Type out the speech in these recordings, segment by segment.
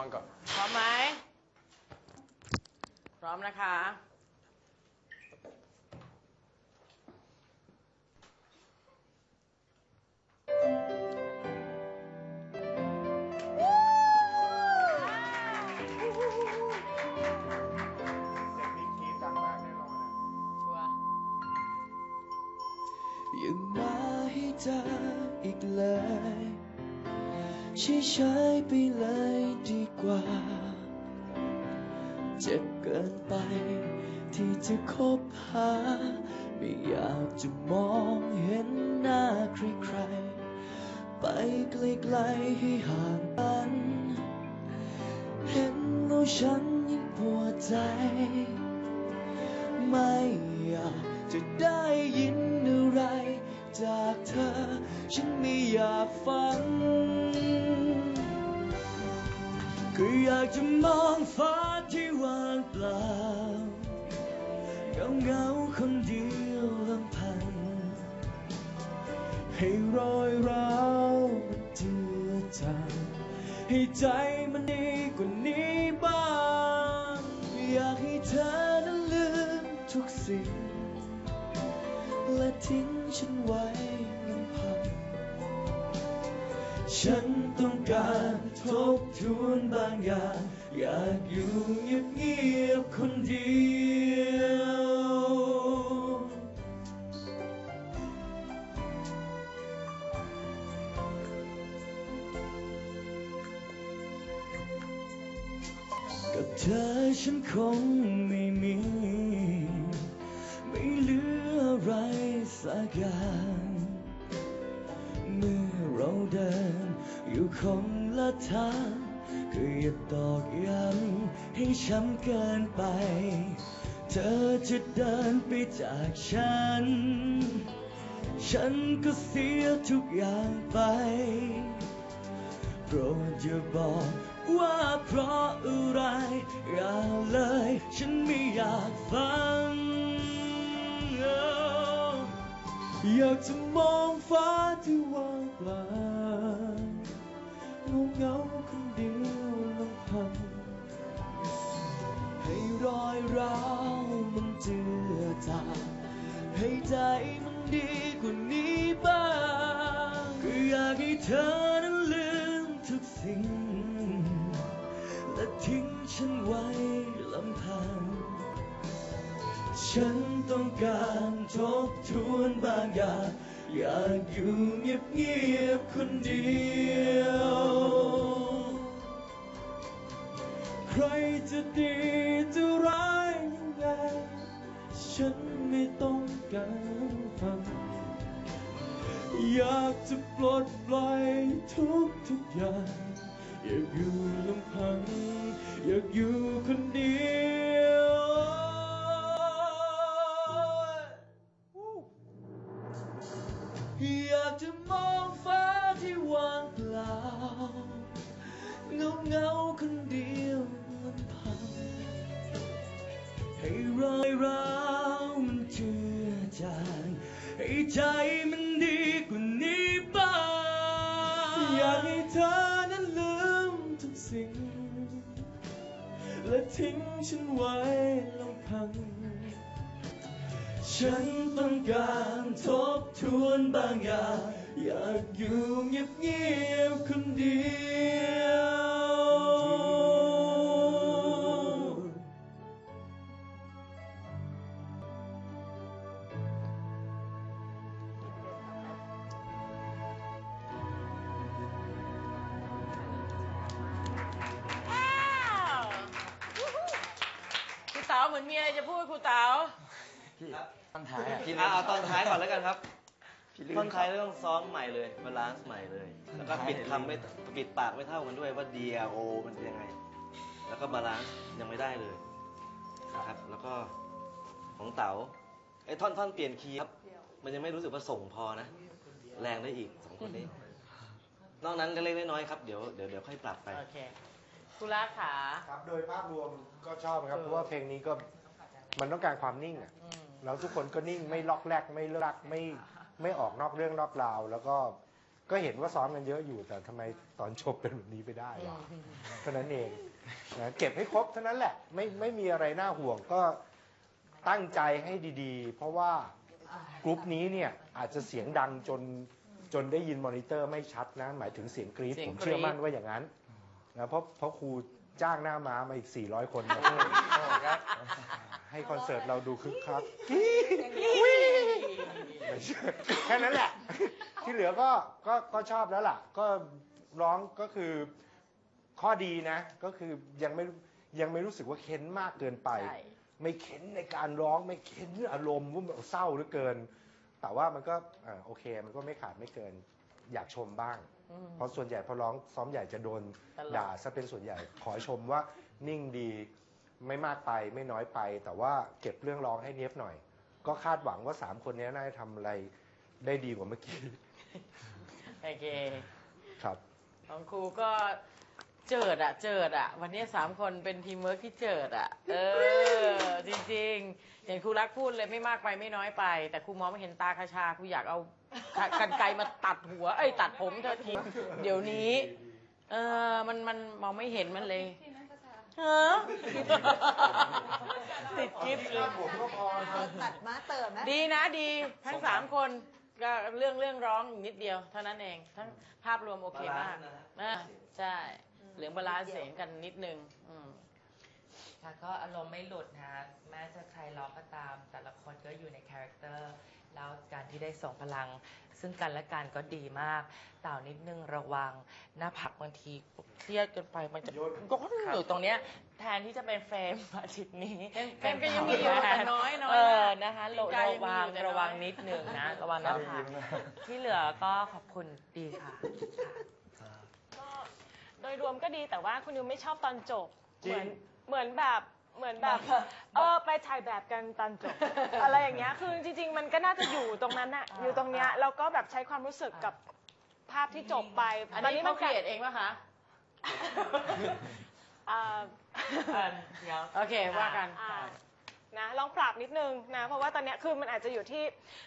one go พร้อมไหม พร้อมนะคะ ชัวร์อย่ามาให้เจออีกเลย ใช้ๆไปเลยดีกว่า เจ็บเกินไป ที่จะคบหา ไม่อยากจะมองเห็นหน้าใครๆ ไปไกลๆให้ห่างกัน เห็นแล้วฉันยิ่งปวดใจ ไม่อยากจะได้ยินอะไร จากเธอ ฉันไม่อยากฟัง ก็อยากจะมองฟ้าที่ว่างเปล่าเงาเงาคนเดียวลำพัง ให้รอยร้าวมันเจือจางให้ใจมันดีกว่านี้บ้าง อยากให้เธอนั้นลืมทุกสิ่ง และทิ้งฉันไว้ ฉันต้องการทบทวนบางอย่าง อยากอยู่เงียบๆคนเดียวกับเธอฉันคง คนละทางก็อย่าตอกย้ำให้ช้ำเกินไป เธอจะเดินไปจากฉัน ฉันก็เสียทุกอย่างไป โปรดอย่าบอกว่าเพราะอะไร อย่าเลย ฉันไม่อยากฟัง อยากจะมองฟ้าที่ว่างเปล่า เงาเงาคนเดียวลำพัง ให้รอยร้าวมันเจือจางให้ใจมันดีกว่านี้บ้างก็อยากให้เธอนั้นลืมทุกสิ่ง และทิ้งฉันไว้ลำพัง ฉันต้องการทบทวนบางอย่าง อยากอยู่เงียบๆคนเดียว ใครจะดีจะร้ายยังไง ฉันไม่ต้องการฟัง อยากจะปลดปล่อยทุกทุกๆอย่าง อยากอยู่ลำพัง อยากอยู่คนเดียว เงาเงาคนเดียวลำพังให้รอยร้าวมันเจือจางให้ใจมันดีกว่านี้บ้างอยากให้เธอนั้นลืมทุกสิ่ง และทิ้งฉันไว้ลำพัง ฉันต้องการทบทวนบางอย่าง อยากอยู่เงียบๆคนเดียว เต๋าเหมือนมีอะไรจะพูดครูเต๋าพี่ตอนท้ายอะพี่อะเอาตอนท้ายก่อนแล้วกันครับพี่ลื่นท่อนท้ายเราต้องซ้อมใหม่เลยบาลานซ์ใหม่เลย แล้วก็ปิดคำไม่ปิดปากไม่เท่ากันด้วยว่า D R O มันเป็นยังไง แล้วก็บาลานซ์ยังไม่ได้เลยนะครับ แล้วก็ของเต๋าไอ้ท่อนท่อนเปลี่ยนคีย์ครับ มันยังไม่รู้สึกว่าส่งพอนะ แรงได้อีกสองคนนี้ นอกนั้นก็เล็กๆน้อยๆครับ เดี๋ยวเดี๋ยวเดี๋ยวค่อยปรับไป โอเคครูรักขา ครับ โดยภาพรวมก็ชอบนะครับ เออ เพราะว่าเพลงนี้ก็มันต้องการความนิ่งอะอืม แล้วทุกคนก็นิ่งไม่ล็อกแรกไม่เลิกไม่ไม่ออกนอกเรื่องนอกราว แล้วก็ก็เห็นว่าซ้อมกันเยอะอยู่ แต่ทำไมตอนจบเป็นแบบนี้ไปได้วะเท่านั้นเองนะเก็บให้ครบเท่านั้นแหละ ไม่ไม่มีอะไรน่าห่วงก็ตั้งใจให้ดีๆ เพราะว่ากรุ๊ปนี้เนี่ยอาจจะเสียงดังจนจนได้ยินมอนิเตอร์ไม่ชัดนะหมายถึงเสียงกรี๊ดเสียผงมกรี๊ด เชื่อมั่นว่าอย่างนั้น นะเพราะเพราะครูจ้างหน้าม้ามาอีก 400 คนมาเพิ่มให้คอนเสิร์ตเราดูคึกคักไม่ใช่แค่นั้นแหละ ที่เหลือก็ก็ก็ชอบแล้วล่ะ ก็ร้องก็คือข้อดีนะ ก็คือยังไม่ยังไม่รู้สึกว่าเค้นมากเกินไปใช่ไม่เค้นในการร้องไม่เค้นอารมณ์ว่าแบบเศร้าเหลือเกิน แต่ว่ามันก็อ่าโอเค มันก็ไม่ขาดไม่เกิน อยากชมบ้างอืม เพราะส่วนใหญ่พอร้องซ้อมใหญ่จะโดนตลอดด่าซะเป็นส่วนใหญ่ ขอชมว่านิ่งดีไม่มากไปไม่น้อยไป แต่ว่าเก็บเรื่องร้องให้เนี้ยบหน่อย ก็คาดหวังว่าสามคนนี้น่าจะทำอะไรได้ดีกว่าเมื่อกี้โอเค ครับ ของครูก็ เจิดอะเจิดอะวันนี้สามคนเป็นทีมเวิร์กที่เจิดอะเออ จริงๆอย่างครูรักพูดเลยไม่มากไปไม่น้อยไป แต่ครูมองไม่เห็นตาคาชาครูอยากเอากันไกรมาตัดหัว เอ้ยตัดผมเธอทีเดี๋ยวนี้ เออมันมันมองไม่เห็นมันเลยเออติดกิฟต์เลยผมก็พอตัดมาเติมไหมดีนะดี ทั้งสามคนก็เรื่องเรื่องร้องอีกนิดเดียวเท่านั้นเอง ทั้งภาพรวมโอเคมากนะใช่ เหลืองบาลานซ์เสียงกันนิดนึง อืมค่ะก็อารมณ์ไม่หลุดนะคะแม้จะใครร้องก็ตาม แต่ละคนก็อยู่ในคาแรคเตอร์แล้วการที่ได้ส่งพลัง ซึ่งกันและกันก็ดีมากเต่านิดนึงระวัง หน้าผักบางทีเครียดเกินไปมันจะย้อนอยู่ตรงเนี้ย แทนที่จะเป็นเฟรมอาทิตย์นี้เฟรมก็ยังมีอยู่แต่น้อยน้อยเออมากนะคะจริงใจระยังมีวังอยู่แต่น้อยระวังนิดนึงนะ ระวังหน้าผักที่เหลือก็ขอบคุณดีค่ะก็ โดยรวมก็ดีแต่ว่าคุณนิวไม่ชอบตอนจบ จริเหมืองนเหมือนแบบเหมือนแบบเออไปถ่ายแบบกันตอนจบ อะไรอย่างเงี้ยคือจริง ๆ มันก็น่าจะอยู่ตรงนั้นอะอยู่ตรงเนี้ยแล้วก็แบบใช้ความรู้สึกกับภาพที่จบไปอันตอนนี้นี้มัมันนเครียดเองป่ะคะอ่าโอเคว่ากัน อ่า นะลองปรับนิดนึงนะเพราะว่าตอนเนี้ยคือมันอาจจะอยู่ที่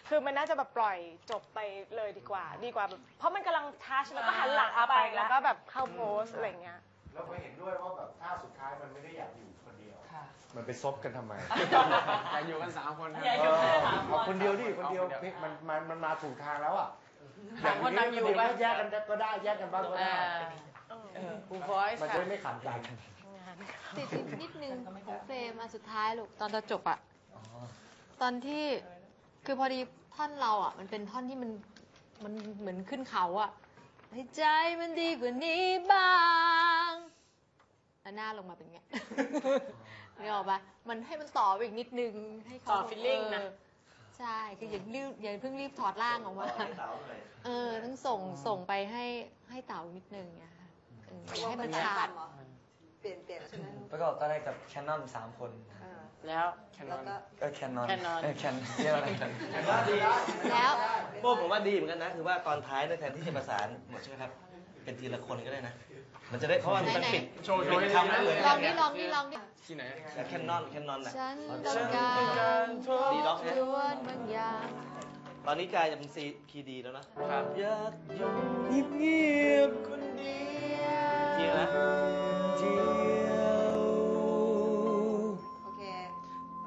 คือมันน่าจะแบบปล่อยจบไปเลยดีกว่า ดีกว่าแบบเพราะมันกำลังทัชแล้วก็หันหลังอ่าไปไปละแล้วก็แบบเข้าโพสอะไรอย่างเงี้ย แล้วก็เห็นด้วยว่าแบบท่าสุดท้ายมันไม่ได้อยากอยู่คนเดียว ค่ะ มันไปซบกันทำไม อยากอยู่กันสามคนครับ อยากอยู่กันสามคน เอาคนเดียวดิคนเดียวเพลงมันมันมันมาถูกทางแล้วอะต่างคนต่างอยู่ไปไปแยกกันก็ได้แยกกันบ้างก็อ่าได้ครูฟอยส์มันค่ะจะได้ไม่ขัดกัน ติดนิดนึงของเฟรมอันสุดท้ายลูกตอนจะจบอะตอนที่คือพอดีท่อนเราอะมันเป็นท่อนที่มันมันเหมือนขึ้นเขาอะให้ใจมันดีกว่านี้บ้างแล้วหน้าลงมาเป็นไงนึกออกปะมันให้มันต่อไปอีกนิดนึงให้เขาต่อ feeling นะเออใช่คืออย่ารีบอย่าเพิ่งรีบถอดร่างออกมาเออต้องส่งส่งไปให้ให้เต๋านิดนึงอะค่ะเอออย่าให้มันขาด ประกอบตอนแรกกับแคนนอนสามคนอ่าแล้ว แคนนแล้อวน ก็ ก็แคนนอน Canon เออแคนเรียกอะไรกันแล้ว พวกผมว่าดีเหมือนกันนะ คือว่าตอนท้ายเนี่ยแทนที่จะประสานหมดใช่ไหมครับ เป็นทีละคนก็ได้นะ มันจะได้เพราะว่ามันปิดโชว์โชว์ปิดให้คำได้เลย ลองนี่ลองนี่ลองนี่ที่ไหนแคนนอนแคนนอนน่ะฉันต้องการดีด็อกเนี่ยทวนบางอย่างตอนนี้กลายจะเป็นซีคีย์ดีแล้วนะ ครับอยากอยู่เงียบๆคนเดียวจริงนะโ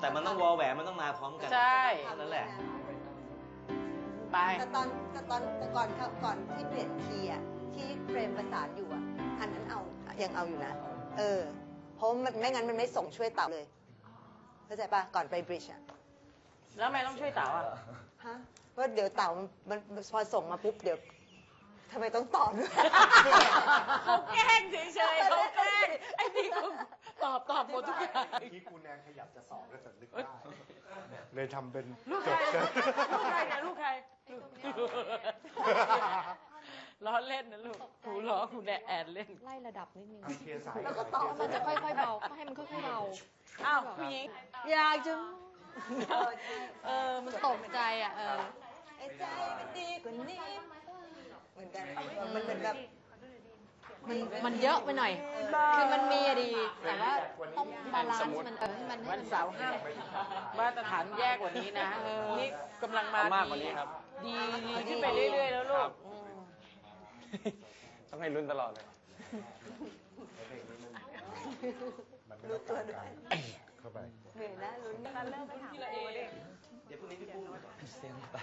แต่มันต้องวอลแหวนมันต้องมาพร้อมกันใช่เท่านั้นแหละ ไป แต่ตอนแต่ตอนแต่ก่อนเขาก่อนที่เปลี่ยนคีย์อะที่เฟรมประสานอยู่อะอันนั้นเอายังเอาอยู่นะ เออ เพราะมันไม่งั้นมันไม่ส่งช่วยเต่าเลยเข้าใจปะก่อนไปบริดจ์อะแล้วทำไมต้องช่วยเต๋าอะ ฮะเพราะเดี๋ยวเต่ามันมันมันพอส่งมาปุ๊บเดี๋ยวทำไมต้องตอบด้วย เขาแกล้งเฉยๆเขาแกล้งไอ้นี่กูตอบตอบ หมดทุกอย่างที่กูแนนขยับจะสอบแล้วแต่นึกได้ เลยทำเป็นลูกจใครบลูกใครเนี่ยลูกใครล้อเล่นนะลูกครูล้อครูแนแอนเล่น ไล่ระดับนิดนึงเคลียร์สายแล้วก็ตอบมันจะค่อยๆเบาก็ให้มันค่อยๆเบา อ้าวผู้หญิงอยากจะเออใช่เออมันตกใจอะเออไอ้ใจมันดีกว่านี้เหมือนกันมันเหมือนแบบ มันมันเยอะไปหน่อย คือมันมีอะดี แต่ว่าต้องบาลานซ์มันเออให้มันให้วันมันเสาร์ห้ามมาตรฐานแย่กว่านี้นะนี่กำลังมาเอามากกว่านี้ครับ ดีดีขึ้นไปเรื่อยๆแล้วลูกอืมต้องให้ลุ้นตลอดเลยมันไม่รู้ต้องตัวการด้วยการเข้าไปเหนื่อยนะลุ้นเริ่มไปถามครูดิเดี๋ยวพรุ่งนี้พี่ปูเสียงไป